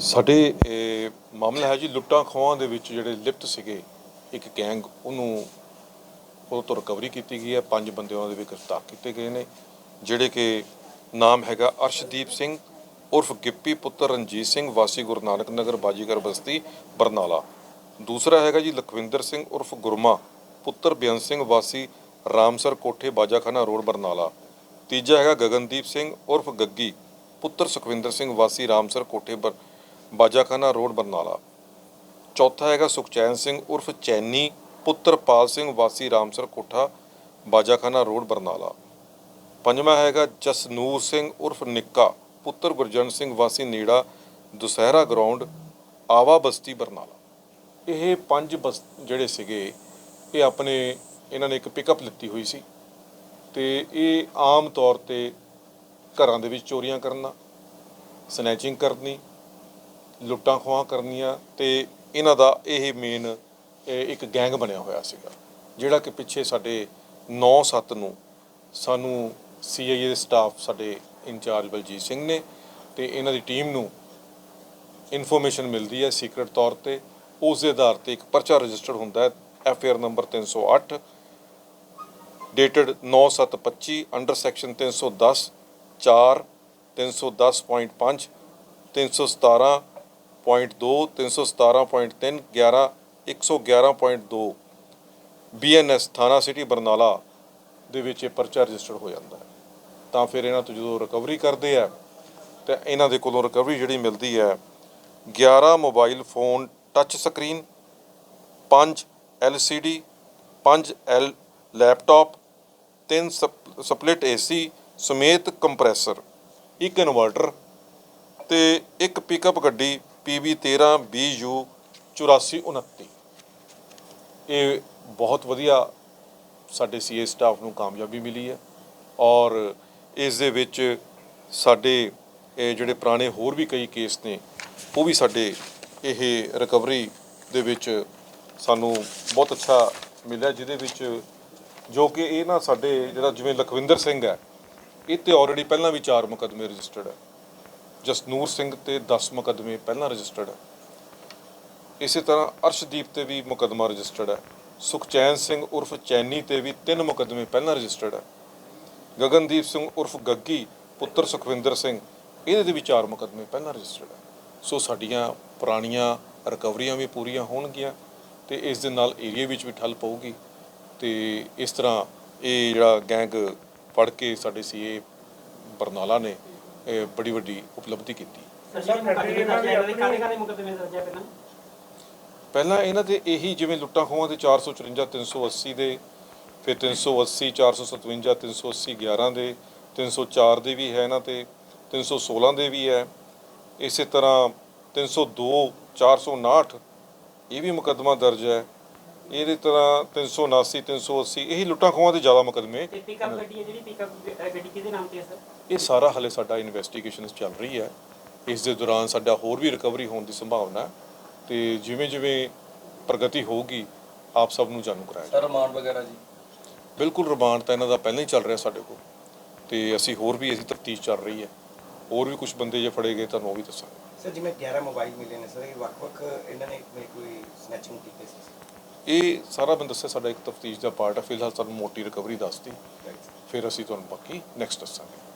ਸਾਡੇ ਮਾਮਲਾ ਹੈ ਜੀ, ਲੁੱਟਾਂ ਖੋਹਾਂ ਦੇ ਵਿੱਚ ਜਿਹੜੇ ਲਿਪਤ ਸੀਗੇ, ਇੱਕ ਗੈਂਗ, ਉਹਨੂੰ ਉਹ ਤੋਂ ਰਿਕਵਰੀ ਕੀਤੀ ਗਈ ਹੈ। ਪੰਜ ਬੰਦੇ ਉਹਨਾਂ ਦੇ ਵੀ ਗ੍ਰਿਫਤਾਰ ਕੀਤੇ ਗਏ ਨੇ, ਜਿਹੜੇ ਕਿ ਨਾਮ ਹੈਗਾ ਅਰਸ਼ਦੀਪ ਸਿੰਘ ਉਰਫ ਗਿੱਪੀ ਪੁੱਤਰ ਰਣਜੀਤ ਸਿੰਘ, ਵਾਸੀ ਗੁਰੂ ਨਾਨਕ ਨਗਰ, ਬਾਜੀਗਰ ਬਸਤੀ, ਬਰਨਾਲਾ। ਦੂਸਰਾ ਹੈਗਾ ਜੀ, ਲਖਵਿੰਦਰ ਸਿੰਘ ਉਰਫ ਗੁਰਮਾ ਪੁੱਤਰ ਬੇਅੰਤ ਸਿੰਘ, ਵਾਸੀ ਰਾਮਸਰ ਕੋਠੇ, ਬਾਜਾਖਾਨਾ ਰੋਡ, ਬਰਨਾਲਾ। ਤੀਜਾ ਹੈਗਾ ਗਗਨਦੀਪ ਸਿੰਘ ਉਰਫ ਗੱਗੀ ਪੁੱਤਰ ਸੁਖਵਿੰਦਰ ਸਿੰਘ, ਵਾਸੀ ਰਾਮਸਰ ਕੋਠੇ, ਬਰ ਬਾਜਾਖਾਨਾ ਰੋਡ ਬਰਨਾਲਾ। ਚੌਥਾ ਹੈਗਾ ਸੁਖਚੈਨ ਸਿੰਘ ਉਰਫ ਚੈਨੀ ਪੁੱਤਰ ਪਾਲ ਸਿੰਘ ਵਾਸੀ ਰਾਮਸਰ ਕੋਠਾ, ਬਾਜਾਖਾਨਾ ਰੋਡ ਬਰਨਾਲਾ। ਪੰਜਵਾਂ ਹੈਗਾ ਜਸਨੂਰ ਸਿੰਘ ਉਰਫ ਨਿੱਕਾ, ਪੁੱਤਰ ਗੁਰਜਨ ਸਿੰਘ ਵਾਸੀ ਨੀੜਾ, ਦੁਸਹਿਰਾ ਗਰਾਊਂਡ, ਆਵਾ ਬਸਤੀ ਬਰਨਾਲਾ। ਇਹ ਪੰਜ ਬਸ ਜਿਹੜੇ ਸੀਗੇ, ਇਹ ਆਪਣੇ ਇਹਨਾਂ ਨੇ ਇੱਕ ਪਿਕਅਪ ਲਿੱਤੀ ਹੋਈ ਸੀ। ਤੇ ਇਹ ਆਮ ਤੌਰ ਤੇ ਘਰਾਂ ਦੇ ਵਿੱਚ ਚੋਰੀਆਂ ਕਰਨਾ ਸਨੈਚਿੰਗ ਕਰਨੀ ਲੁੱਟਾਂ ਖੋਹਾਂ ਕਰਨੀਆਂ ਤੇ ਇਹਨਾਂ ਦਾ ਇਹ ਮੇਨ ਇੱਕ ਗੈਂਗ ਬਣਿਆ ਹੋਇਆ ਸੀਗਾ, ਜਿਹੜਾ ਕਿ ਪਿੱਛੇ ਸਾਡੇ 9-7 ਨੂੰ ਸਾਨੂੰ ਸੀਆਈਏ ਦੇ ਸਟਾਫ ਸਾਡੇ ਇੰਚਾਰਜ ਬਲਜੀਤ ਸਿੰਘ ਨੇ ਤੇ ਇਹਨਾਂ ਦੀ ਟੀਮ ਨੂੰ ਇਨਫੋਰਮੇਸ਼ਨ ਮਿਲਦੀ ਹੈ ਸੀਕ੍ਰੀਟ ਤੌਰ ਤੇ। ਉਸ ਦੇ ਆਧਾਰ ਤੇ ਇੱਕ ਪਰਚਾ ਰਜਿਸਟਰਡ ਹੁੰਦਾ ਹੈ FIR number 308 dated 9725 under section 310 4 310.5 317.2 317.3 11 111.2 BNS ਥਾਣਾ ਸਿਟੀ ਬਰਨਾਲਾ ਦੇ ਵਿੱਚ ਇਹ ਪਰਚਾ ਰਜਿਸਟਰ ਹੋ ਜਾਂਦਾ ਹੈ। ਤਾਂ ਫਿਰ ਇਹਨਾਂ ਤੋਂ ਜਦੋਂ ਰਿਕਵਰੀ ਕਰਦੇ ਆ, ਤੇ ਇਹਨਾਂ ਦੇ ਕੋਲੋਂ ਰਿਕਵਰੀ ਜਿਹੜੀ ਮਿਲਦੀ ਹੈ 11 mobile phone touch screen 5 LCD 5 L laptop 3 split AC ਸਮੇਤ ਕੰਪਰੈਸਰ ਇੱਕ ਇਨਵਰਟਰ ਤੇ ਇੱਕ ਪਿਕਅਪ ਗੱਡੀ PB 13 BU 8429 ਇਹ ਬਹੁਤ ਵਧੀਆ ਸਾਡੇ ਸੀਏ ਸਟਾਫ ਨੂੰ ਕਾਮਯਾਬੀ ਮਿਲੀ ਹੈ ਔਰ ਇਸ ਦੇ ਵਿੱਚ ਸਾਡੇ ਇਹ ਜਿਹੜੇ ਪੁਰਾਣੇ ਹੋਰ ਵੀ ਕਈ ਕੇਸ ਨੇ, ਉਹ ਵੀ ਸਾਡੇ ਇਹ ਰਿਕਵਰੀ ਦੇ ਵਿੱਚ ਸਾਨੂੰ ਬਹੁਤ ਅੱਛਾ ਮਿਲਿਆ, ਜਿਹਦੇ ਵਿੱਚ ਜੋ ਕਿ ਇਹ ਨਾ ਸਾਡੇ ਜਿਹੜਾ ਜਿਵੇਂ ਲਖਵਿੰਦਰ ਸਿੰਘ ਹੈ, ਇਹ ਤੇ ਆਲਰੇਡੀ ਪਹਿਲਾਂ ਵੀ ਚਾਰ ਮੁਕੱਦਮੇ ਰਜਿਸਟਰਡ ਹੈ। ਜਸਨੂਰ ਸਿੰਘ ਤੇ 10 ਮੁਕੱਦਮੇ ਪਹਿਲਾਂ ਰਜਿਸਟਰਡ ਹੈ। ਇਸੇ ਤਰ੍ਹਾਂ ਅਰਸ਼ਦੀਪ ਤੇ ਵੀ ਮੁਕੱਦਮਾ ਰਜਿਸਟਰਡ ਹੈ। ਸੁਖਚੈਨ ਸਿੰਘ ਉਰਫ ਚੈਨੀ ਤੇ ਵੀ ਤਿੰਨ ਮੁਕੱਦਮੇ ਪਹਿਲਾਂ ਰਜਿਸਟਰਡ ਹੈ। ਗਗਨਦੀਪ ਸਿੰਘ ਉਰਫ ਗੱਗੀ, ਪੁੱਤਰ ਸੁਖਵਿੰਦਰ ਸਿੰਘ, ਇਹਦੇ ਤੇ ਵੀ ਚਾਰ ਮੁਕੱਦਮੇ ਪਹਿਲਾਂ ਰਜਿਸਟਰਡ ਹੈ। ਸੋ ਸਾਡੀਆਂ ਪੁਰਾਣੀਆਂ ਰਿਕਵਰੀਆਂ ਵੀ ਪੂਰੀਆਂ ਹੋਣਗੀਆਂ ਤੇ ਇਸ ਦੇ ਨਾਲ ਏਰੀਆ ਵਿੱਚ ਵੀ ਠੱਲ ਪਊਗੀ। ਤੇ ਇਸ ਤਰ੍ਹਾਂ ਇਹ ਜਿਹੜਾ ਗੈਂਗ ਫੜ ਕੇ ਸਾਡੇ ਸੀਏ ਬਰਨਾਲਾ ਨੇ ਇਹ ਬੜੀ ਵੱਡੀ ਉਪਲਬਧੀ ਕੀਤੀ। ਪਹਿਲਾਂ? ਪਹਿਲਾਂ ਇਹਨਾਂ ਦੇ ਇਹੀ ਜਿਵੇਂ ਲੁੱਟਾਂ ਖੋਹਾਂ ਦੇ 454 380 ਦੇ ਫਿਰ 380 457 380 11 ਦੇ 304 ਦੇ ਵੀ ਹੈ ਇਹਨਾਂ ਤੇ 316 ਦੇ ਵੀ ਹੈ। ਇਸੇ ਤਰ੍ਹਾਂ 302 459 ਇਹ ਵੀ ਮੁਕੱਦਮਾ ਦਰਜ ਹੈ। ਇਹਦੇ ਤਰ੍ਹਾਂ 379 380 ਇਹੀ ਲੁੱਟਾਂ ਖੋਹਾਂ ਦੇ ਜ਼ਿਆਦਾ ਮੁਕੱਦਮੇ। ਤੇ ਪਿਕਅਪ ਗੱਡੀ ਹੈ ਜਿਹੜੀ ਪਿਕਅਪ ਗੱਡੀ ਕਿਹਦੇ ਨਾਮ ਤੇ ਹੈ ਸਰ ਇਹ ਸਾਰਾ ਹਲੇ ਸਾਡਾ ਇਨਵੈਸਟੀਗੇਸ਼ਨ ਚੱਲ ਰਹੀ ਹੈ। ਇਸ ਦੇ ਦੌਰਾਨ ਸਾਡਾ ਹੋਰ ਵੀ ਰਿਕਵਰੀ ਹੋਣ ਦੀ ਸੰਭਾਵਨਾ ਹੈ ਤੇ ਜਿਵੇਂ ਜਿਵੇਂ ਪ੍ਰਗਤੀ ਹੋਊਗੀ ਆਪ ਸਭ ਨੂੰ ਜਾਣੂ ਕਰਾਇਆ ਸਰ ਰਿਮਾਂਡ ਵਗੈਰਾ ਜੀ? ਬਿਲਕੁਲ ਰਿਮਾਂਡ ਤਾਂ ਇਹਨਾਂ ਦਾ ਪਹਿਲਾਂ ਹੀ ਚੱਲ ਰਿਹਾ ਸਾਡੇ ਕੋਲ। ਤੇ ਅਸੀਂ ਹੋਰ ਵੀ ਅਸੀਂ ਤਫਤੀਸ਼ ਚੱਲ ਰਹੀ ਹੈ। ਹੋਰ ਵੀ ਕੁਝ ਬੰਦੇ ਜੇ ਫੜੇ ਗਏ ਤੁਹਾਨੂੰ ਉਹ ਵੀ ਦੱਸਾਂਗੇ। ਸਰ ਜਿਵੇਂ 11 ਮੋਬਾਈਲ ਮਿਲੇ ਨੇ ਸਰ ਇਹ ਵੱਖ-ਵੱਖ ਇਹਨਾਂ ਨੇ ਕੋਈ ਸਨੈਚਿੰਗ ਕੀਤੀ ਸੀ? ਇਹ ਸਾਰਾ ਮੈਂ ਦੱਸਿਆ ਸਾਡਾ ਇੱਕ ਤਫਤੀਸ਼ ਦਾ ਪਾਰਟ ਹੈ ਫਿਲਹਾਲ ਤੁਹਾਨੂੰ ਮੋਟੀ ਰਿਕਵਰੀ Right. ਫਿਰ ਅਸੀਂ ਤੁਹਾਨੂੰ ਬਾਕੀ ਨੈਕਸਟ ਦੱਸਾਂਗੇ।